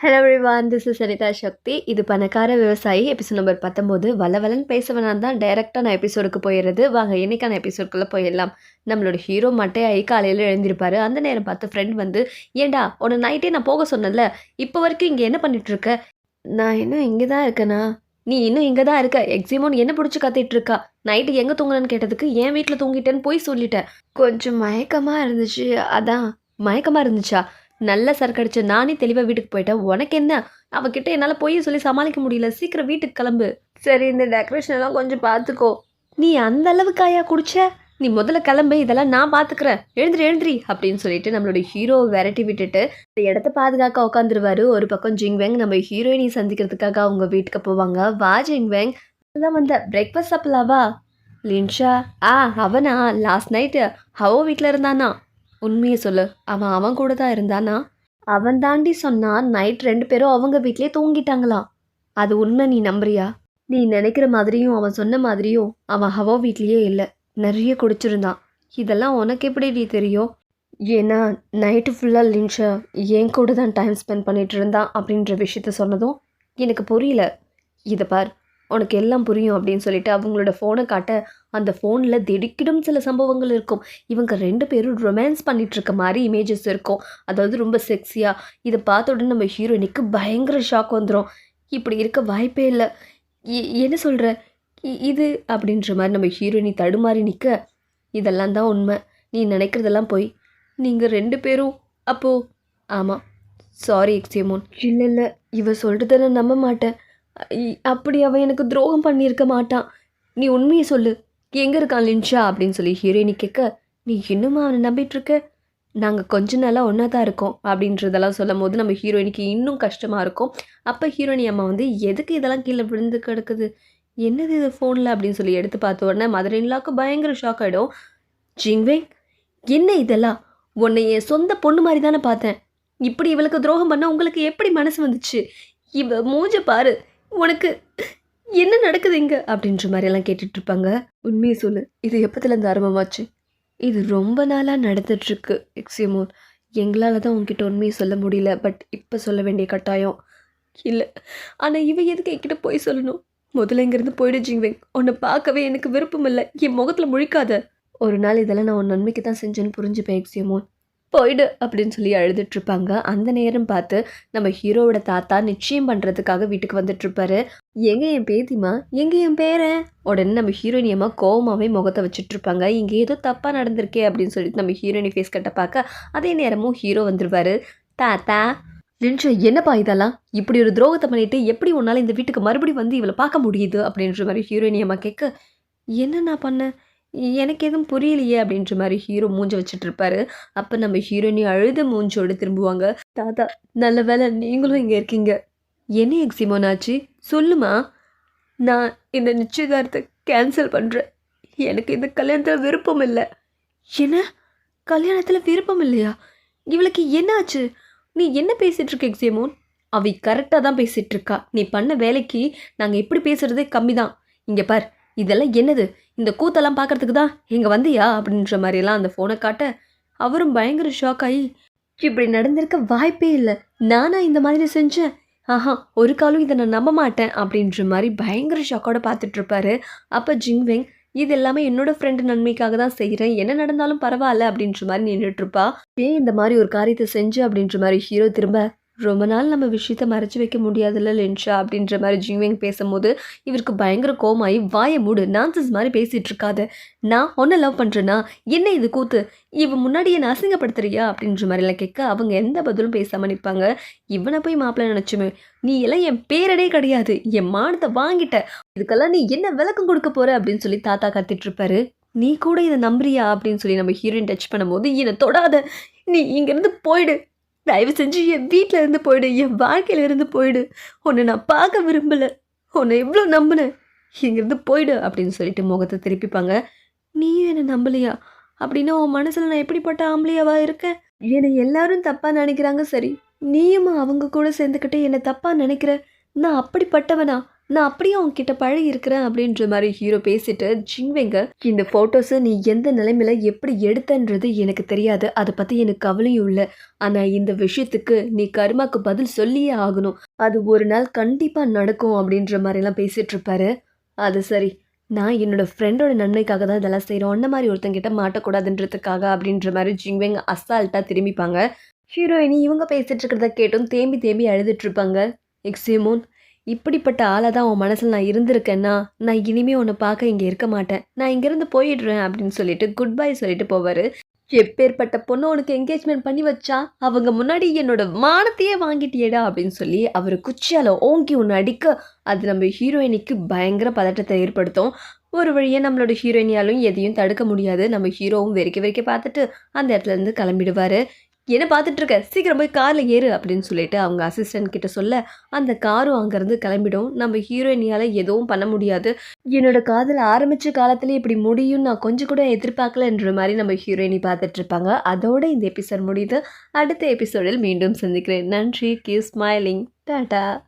Hello everyone this is Saritha Sakthi இது பணக்கார விவசாயி எபிசோட் நம்பர் பத்தொம்போது வளவலன் பேசவனான் தான் டைரெக்டாக நான் எபிசோடுக்கு போயிடுறது. வாங்க என்னைக்கான எபிசோடுக்குள்ளே போயிடலாம். நம்மளோட ஹீரோ மட்டையாகி காலையில் எழுந்திருப்பாரு. அந்த நேரம் பார்த்து ஃப்ரெண்ட் வந்து ஏண்டா உன்னை நைட்டே நான் போக சொன்னேன்ல? இப்போ வரைக்கும் இங்கே என்ன பண்ணிகிட்ருக்க இருக்க? நான் இன்னும் இங்கே தான் இருக்கேனா? நீ இன்னும் இங்கே தான் இருக்க எக்ஸிமோன் என்ன பிடிச்சி கத்திட்டு இருக்கா? நைட்டு எங்கே தூங்குனேன்னு கேட்டதுக்கு என் வீட்டில் தூங்கிட்டேன்னு போய் சொல்லிட்டேன். கொஞ்சம் மயக்கமாக இருந்துச்சு. அதான் மயக்கமாக இருந்துச்சா? நல்ல சரக்கடிச்சு நானே தெளிவாக வீட்டுக்கு போயிட்டேன். உனக்கு என்ன? அவகிட்ட என்னால் போய் சொல்லி சமாளிக்க முடியல. சீக்கிரம் வீட்டுக்கு கிளம்பு. சரி இந்த டெக்கரேஷன் எல்லாம் கொஞ்சம் பார்த்துக்கோ நீ அந்த அளவுக்காயா குடிச்ச? நீ முதல்ல கிளம்பு இதெல்லாம் நான் பார்த்துக்கிறேன் எழுந்திரி எழுந்திரி அப்படின்னு சொல்லிட்டு நம்மளோட ஹீரோ விரட்டி விட்டுட்டு இந்த இடத்த பாதுகாக்க உட்காந்துருவாரு ஒரு பக்கம் ஜிங்வெங் நம்ம ஹீரோயினி சந்திக்கிறதுக்காக அவங்க வீட்டுக்கு போவாங்க. வா ஜிங்வெங். அதான் வந்த. பிரேக்ஃபாஸ்ட் சாப்பிடலாவா? லின்ஷா. ஆ அவனா? லாஸ்ட் நைட்டு ஹவோ வீட்டில் இருந்தானா? உண்மையை சொல்லு. அவன் அவன் கூட தான் இருந்தானா? அவன் தாண்டி சொன்னா நைட் ரெண்டு பேரும் அவங்க வீட்லயே தூங்கிட்டாங்களாம் அது உண்மை நீ நம்புறியா? நீ நினைக்கிற மாதிரியும் அவன் சொன்ன மாதிரியும் அவன் ஹவோ வீட்லேயே இல்லை. நிறைய குடிச்சிருந்தான். இதெல்லாம் உனக்கு எப்படி நீ தெரியும்? ஏன்னா நைட்டு ஃபுல்லாக லின்ஷா என் கூட தான் டைம் ஸ்பெண்ட் பண்ணிட்டு இருந்தான் அப்படின்ற விஷயத்த சொன்னதும் எனக்கு புரியல. இதை பார். உனக்கு எல்லாம் புரியும் அப்படின்னு சொல்லிட்டு அவங்களோட ஃபோனை காட்ட அந்த ஃபோனில் திடுக்கிடும் சில சம்பவங்கள் இருக்கும். இவங்க ரெண்டு பேரும் ரொமான்ஸ் பண்ணிகிட்ருக்க மாதிரி இமேஜஸ் இருக்கும். அதாவது ரொம்ப செக்ஸியாக இதை பார்த்த உடனே நம்ம ஹீரோயினுக்கு பயங்கர ஷாக் வந்துடும் இப்படி இருக்க வாய்ப்பே இல்லை. என்ன சொல்கிற இது அப்படின்ற மாதிரி நம்ம ஹீரோயினி தடுமாறி நிற்க இதெல்லாம் தான் உண்மை. நீ நினைக்கிறதெல்லாம் போய். நீங்கள் ரெண்டு பேரும் அப்போது ஆமாம் சாரி எக்ஸேமோன் இல்லை இல்லை இவ சொல்கிறத நான் நம்ப மாட்டேன். அப்படி அவன் எனக்கு துரோகம் பண்ணியிருக்க மாட்டான். நீ உண்மையை சொல்லு. எங்கே இருக்கான் லின்ஷா? அப்படின்னு சொல்லி ஹீரோயினி கேட்க நீ இன்னுமா அவனை நம்பிட்டுருக்க? நாங்கள் கொஞ்ச நாளாக ஒன்றா தான் இருக்கோம். அப்படின்றதெல்லாம் சொல்லும் போது நம்ம ஹீரோயினிக்கு இன்னும் கஷ்டமாக இருக்கும். அப்போ ஹீரோயினி அம்மா வந்து எதுக்கு இதெல்லாம் கீழே விழுந்து கிடக்குது? என்னது இது ஃபோனில் அப்படின்னு சொல்லி எடுத்து பார்த்த உடனே மதுரைலாவுக்கு பயங்கர ஷாக் ஆகிடும் ஜிங்வேங் என்ன இதெல்லாம்? உன்னை என் சொந்த பொண்ணு மாதிரி தானே பார்த்தேன். இப்படி இவளுக்கு துரோகம் பண்ண உங்களுக்கு எப்படி மனசு வந்துச்சு? இவ மூஞ்ச பாரு. உனக்கு என்ன நடக்குது இங்க? அப்படின்ற மாதிரியெல்லாம் கேட்டுட்டு இருப்பாங்க உண்மையை சொல்லு இது எப்பத்துலேருந்து ஆரம்பமாச்சு? இது ரொம்ப நாளாக நடந்துட்டுருக்கு எக்ஸியமோ எங்களால் தான் உங்ககிட்ட உண்மையை சொல்ல முடியல பட் இப்போ சொல்ல வேண்டிய கட்டாயம். இல்லை ஆனால் இவ எதுக்கு என்கிட்ட போய் சொல்லணும்? முதல்ல இங்கேருந்து போயிடு ஜிங்வெங். உன்னை பார்க்கவே எனக்கு விருப்பம் இல்லை என் முகத்தில் முழிக்காத. ஒரு நாள் இதெல்லாம் நான் உன் நன்மைக்கு தான் செஞ்சேன்னு புரிஞ்சுப்பேன் எக்ஸியமோன் போயிடு அப்படின்னு சொல்லி அழுதுட்ருப்பாங்க. அந்த நேரம் பார்த்து நம்ம ஹீரோவோட தாத்தா நிச்சயம் பண்ணுறதுக்காக வீட்டுக்கு வந்துட்டுருப்பாரு எங்கே எங்க என் பேத்திமா எங்க என் பேரன்? உடனே நம்ம ஹீரோயினியம்மா கோவமாகவே முகத்தை வச்சுட்ருப்பாங்க. இங்கே ஏதோ தப்பாக நடந்திருக்கே அப்படின்னு சொல்லிட்டு நம்ம ஹீரோயினி ஃபேஸ் கட்ட பார்க்க அதே நேரமும் ஹீரோ வந்துடுவார் தாத்தா லின்ஷா என்னப்பா இதெல்லாம்? இப்படி ஒரு துரோகத்தை பண்ணிட்டு எப்படி உன்னால் இந்த வீட்டுக்கு மறுபடியும் வந்து இவளை பார்க்க முடியுது? அப்படின்ற மாதிரி ஹீரோயினியம்மா கேட்க என்ன நான் பண்ணேன் எனக்கு எதுவும் புரியலையே அப்படின்ற மாதிரி ஹீரோ மூஞ்ச வச்சுட்டு இருப்பாரு. அப்போ நம்ம ஹீரோயினி அழுத மூஞ்சோடு திரும்புவாங்க. தாத்தா நல்ல வேலை நீங்களும் இங்கே இருக்கீங்க. என்ன எக்ஸிமோனாச்சு சொல்லுமா? நான் இந்த நிச்சயதார்த்தத்தை கேன்சல் பண்ணுறேன் எனக்கு இந்த கல்யாணத்தில் விருப்பம் இல்லை. என்ன? கல்யாணத்தில் விருப்பம் இல்லையா? இவளுக்கு என்னாச்சு நீ என்ன பேசிகிட்டு இருக்க எக்ஸிமோன்? அவ கரெக்டாக தான் பேசிகிட்டு இருக்கா. நீ பண்ண வேலைக்கு நாங்கள் எப்படி பேசுகிறதே கம்மி தான் இங்கே பார் இதெல்லாம் என்னது? இந்த கூத்தெல்லாம் பார்க்கறதுக்கு தான் இங்கே வந்தியா அப்படின்ற மாதிரியெல்லாம் அந்த ஃபோனை காட்ட அவரும் பயங்கர ஷாக் ஆகி இப்படி நடந்திருக்க வாய்ப்பே இல்லை. நானா இந்த மாதிரி செஞ்சேன். ஆஹா ஒரு காலம் இதை நான் நம்ப மாட்டேன் அப்படின்ற மாதிரி பயங்கர ஷாக்கோட பார்த்துட்டு இருப்பாரு அப்போ ஜிங்வெங் இது எல்லாமே என்னோட ஃப்ரெண்டு நன்மைக்காக தான் செய்கிறேன் என்ன நடந்தாலும் பரவாயில்ல அப்படின்ற மாதிரி நின்றுட்டு இருப்பா ஏன் இந்த மாதிரி ஒரு காரியத்தை செஞ்சு அப்படின்ற மாதிரி ஹீரோ திரும்ப ரொம்ப நாள் நம்ம விஷயத்த மறைச்சி வைக்க முடியாதுல்ல லென்ஷா? அப்படின்ற மாதிரி ஜிங்வெங் பேசும்போது இவருக்கு பயங்கர கோமாயி வாயை மூடு நான்சஸ் மாதிரி பேசிகிட்டு இருக்காது. நான் ஒன்றை லவ் பண்ணுறேன்னா என்ன இது கூத்து? இவ முன்னாடி என்னை அசிங்கப்படுத்துறியா? அப்படின்ற மாதிரிலாம் கேட்க அவங்க எந்த பதிலும் பேசாமல் நிற்பாங்க. இவனை போய் மாப்பிள்ளை நினச்சுமே நீ எல்லாம் என் பேரடே கிடையாது. என் மானத்தை வாங்கிட்ட. இதுக்கெல்லாம் நீ என்ன விளக்கம் கொடுக்க போற? அப்படின்னு சொல்லி தாத்தா கத்திட்டு நீ கூட இதை நம்புறியா? அப்படின்னு சொல்லி நம்ம ஹீரோயின் டச் பண்ணும்போது என்னை தொடாத. நீ இங்கேருந்து போயிடு. தயவு செஞ்சு என் வீட்டில் இருந்து போயிடு என் வாழ்க்கையில இருந்து போயிடு. உன்னை நான் பார்க்க விரும்பலை. உன்னை எவ்வளோ நம்பினேன். இங்கேருந்து போயிடு அப்படின்னு சொல்லிட்டு முகத்தை திருப்பிப்பாங்க. நீயும் என்னை நம்பலையா? அப்படின்னா உன் மனசில் நான் எப்படிப்பட்ட ஆம்பளையாவா இருக்கேன்? என்னை எல்லாரும் தப்பாக நினைக்கிறாங்க சரி. நீயும் அவங்க கூட சேர்ந்துக்கிட்டு என்னை தப்பாக நினைக்கிற? நான் அப்படிப்பட்டவனா? நான் அப்படியே உங்ககிட்ட பழகி இருக்கிறேன் அப்படின்ற மாதிரி ஹீரோ பேசிட்டு ஜிங்வெங்க இந்த ஃபோட்டோஸை நீ எந்த நிலைமையில எப்படி எடுத்தன்றது எனக்கு தெரியாது. அதை பற்றி எனக்கு கவலையும் இல்லை. ஆனால் இந்த விஷயத்துக்கு நீ கர்மாக்கு பதில் சொல்லியே ஆகணும். அது ஒரு நாள் கண்டிப்பாக நடக்கும் அப்படின்ற மாதிரிலாம் பேசிட்டு இருப்பாரு. அது சரி. நான் என்னோட ஃப்ரெண்டோட நன்மைக்காக தான் இதெல்லாம் செய்கிறோம் அந்த மாதிரி ஒருத்தங்கிட்ட மாட்டக்கூடாதுன்றதுக்காக அப்படின்ற மாதிரி ஜிங்வெங் அசால்ட்டாக திரும்பிப்பாங்க. ஹீரோயினி இவங்க பேசிட்டு இருக்கிறத கேட்டும் தேம்பி தேம்பி அழுதுட்டு இருப்பாங்க. எக்ஸிமோன் இப்படிப்பட்ட ஆளை தான் உன் மனசில் நான் இருந்திருக்கேன்னா நான் இனிமே உன்னை பார்க்க இங்கே இருக்க மாட்டேன். நான் இங்கேருந்து போயிடுறேன் அப்படின்னு சொல்லிட்டு குட் பை சொல்லிட்டு போவார். எப்பேற்பட்ட பொண்ணு உனக்கு என்கேஜ்மெண்ட் பண்ணி வச்சா அவங்க முன்னாடி என்னோட மானத்தையே வாங்கிட்டியேடா அப்படின்னு சொல்லி அவர் குச்சியால் ஓங்கி ஒன்று அடிக்க அது நம்ம ஹீரோயினிக்கு பயங்கர பதட்டத்தை ஏற்படுத்தும். ஒரு வழியாக நம்மளோட ஹீரோயினியாலும் எதையும் தடுக்க முடியாது. நம்ம ஹீரோவும் வெறிக்க வெறிக்க பார்த்துட்டு அந்த இடத்துல இருந்து கிளம்பிடுவார். என்ன பார்த்துட்ருக்க? சீக்கிரம் போய் காரில் ஏறு அப்படின்னு சொல்லிட்டு அவங்க அசிஸ்டன்ட் கிட்ட சொல்ல அந்த காரும் அங்கேருந்து கிளம்பிடும். நம்ம ஹீரோயினியால் எதுவும் பண்ண முடியாது. என்னோட காதல் ஆரம்பித்த காலத்துலேயே இப்படி முடியும் நான் கொஞ்சம் கூட எதிர்பார்க்கலன்ற மாதிரி நம்ம ஹீரோயினி பார்த்துட்டு இருப்பாங்க அதோட இந்த எபிசோட் முடியுது. அடுத்த எபிசோடில் மீண்டும் சந்திக்கிறேன். நன்றி. Key smiling tata